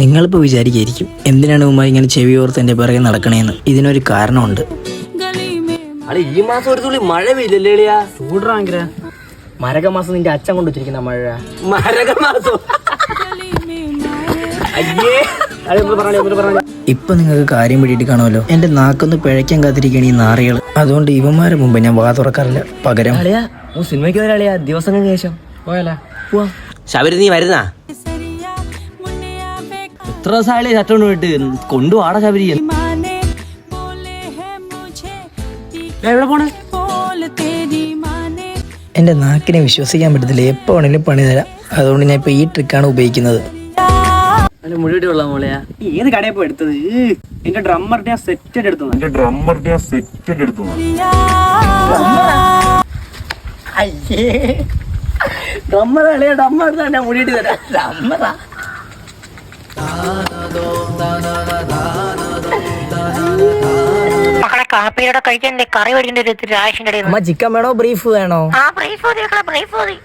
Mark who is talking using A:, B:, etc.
A: നിങ്ങളിപ്പോൾ വിചാരിക്കായിരിക്കും എന്തിനാണ് ഉമ്മ ഇങ്ങനെ ചെവി ഓർത്ത് എന്റെ പിറകെ നടക്കണേന്ന്? ഇതിനൊരു കാരണമുണ്ട്.
B: ഈ മാസം ഒരു തുള്ളി മഴ പെയ്യില്ലല്ലേ എളിയാ മരക മാസം നിന്റെ അച്ഛൻ കൊണ്ട് വെച്ചിരിക്കുന്ന മഴ. മരക മാസം അയ്യേ
A: ഇപ്പൊ നിങ്ങൾക്ക് കാര്യം പിടിയിട്ട് കാണുമല്ലോ. എന്റെ നാക്കൊന്ന് പിഴയ്ക്കാൻ കാത്തിരിക്കണ ഈ നാറികൾ. അതുകൊണ്ട് ഇവന്മാരെ മുമ്പ് ഞാൻ വാ തുറക്കാറില്ല. പകരം.
B: സിനിമയ്ക്ക് ദിവസങ്ങൾക്ക് ശേഷം. പോയാലാ? പോവാ. ശബരി നീ വരുന്നാ? എത്ര ദിവസമായാലേ ചട്ടം പോയിട്ട് കൊണ്ടുപോടാ ശബരി. എവിടെ പോണേ?
A: എന്റെ നാക്കിനെ വിശ്വസിക്കാൻ പറ്റത്തില്ല. എപ്പോൾ വേണേലും പണി തരാം. അതുകൊണ്ട് ഞാൻ ഇപ്പോൾ ഈ ട്രിക്കാണ് ഉപയോഗിക്കുന്നത്.
B: ഏത് കടയിൽ പോയി എടുത്തത്? എന്റെ ഡ്രമ്മറിന്റെ സെറ്റ്
C: ഡ്രമ്മറിന്റെ സെറ്റ്
B: അയ്യേ. ഡമ്മർ തന്നെ മുടിയിട്ട് തരാം. ഡമ്മറാ
D: മക്കളെ കാപ്പിയുടെ കഴിക്കണ്ടേ? കറി വരിന്റെ ഒരു രാശിന്റെ ഇടയിൽ
A: അമ്മ ചിക്കൻ വേണോ ബ്രീഫ് വേണോ?
D: ആ ബ്രീഫ് മതി മക്കളെ ബ്രീഫ് മതി.